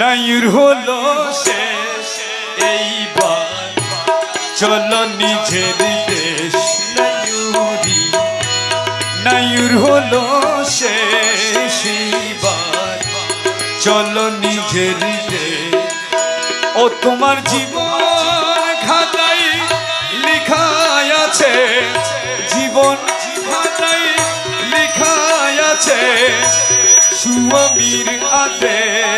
নাইর হলো শেষ, এইবার চলো নিজের দেশ। নায়ুরি নায়ুর হলো শেষ, এইবার চলো নিজের দেশ। ও তোমার জীবন খাতায় লিখায় আছে, জীবন খাতায় লিখায় আছে, সুয়ামীর আদেশ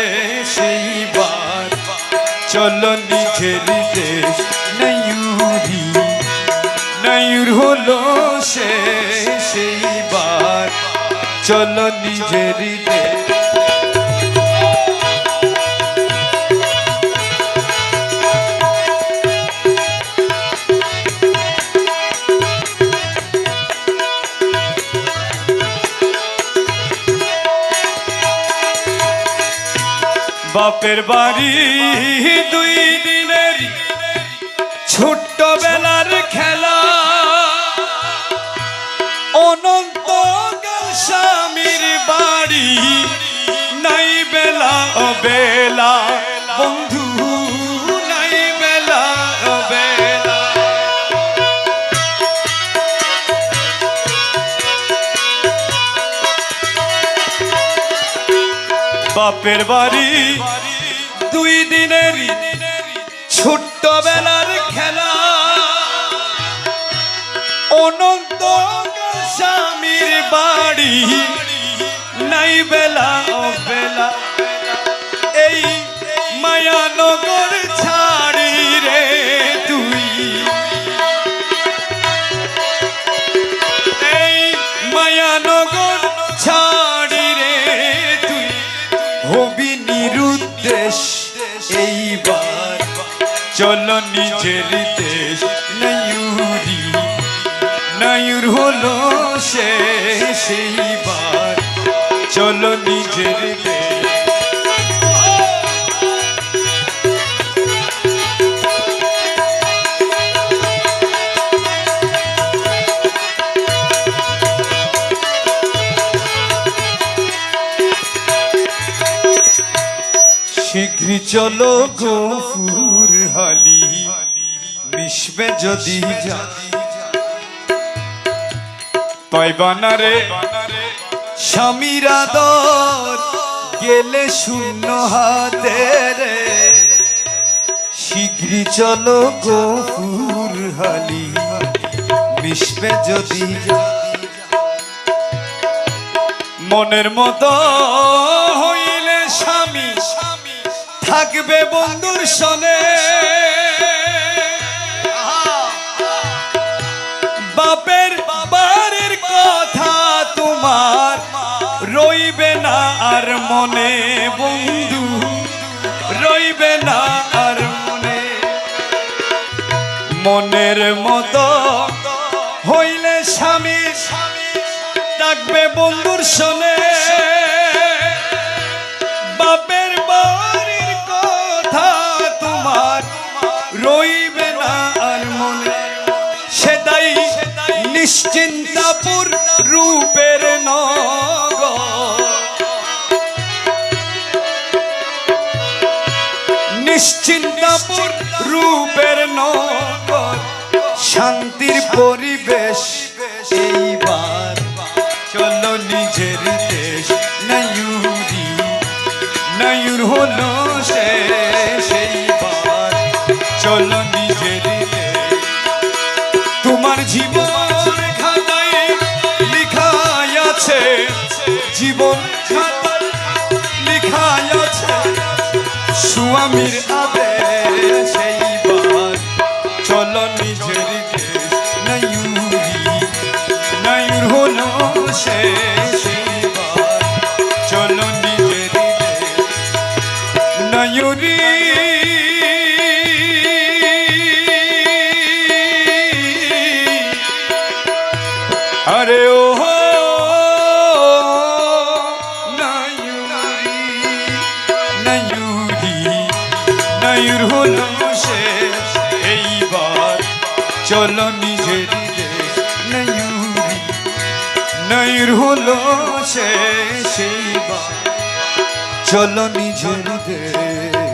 চলো নিজের দেশ নয়ুরি নয়ুর হলো শেষ এইবার চলো নিজের দেশ বাপের বাড়ি দুই দিনের ছোট্ট বেলার খেলা। অনন্ত স্বামীর বাড়ি নাই বেলা বেলা। বাপের বাড়ি। দুই দিনের ছোট্ট বেলার খেলা। অনন্ত স্বামীর বাড়ি। নাই বেলা চলো নিজের দেশ নয়ুরি। নয়ুর হলো শেষ এইবার। চলো নিজের দেশ। শীঘ্র চলো গফুর হালি, মিশবে যদি যা। পাইবানা রে স্বামীর গেলে শূন্য হাতে রে। চলো গফুর হালি যদি মনের মতো হইলে স্বামী থাকবে বন্ধুর সনে। বাপের বাবারের কথা তোমার রইবে না আর মনে বন্ধু। রইবে না আর মনে। মনের মতো হইলে স্বামী ডাকবে বন্ধুর শোনে নিশ্চিন্তাপুর রূপের নগ নিশ্চিন্তাপুর রূপের নগর শান্তির পরিবেশ এইবার। স্বামীর আদেশ এইবার চলো নিজের দেশ নয়ুরি নয়ুর হলো শেষ এইবার চলো নিজের দেশ আরে ও নয়ুরি নয়ুরি নয়ুর হলো শেষ। এইবার চলো নিজের নয়ুরি নয়ুর হলো শেষ। এইবার চলো নিজের দেশ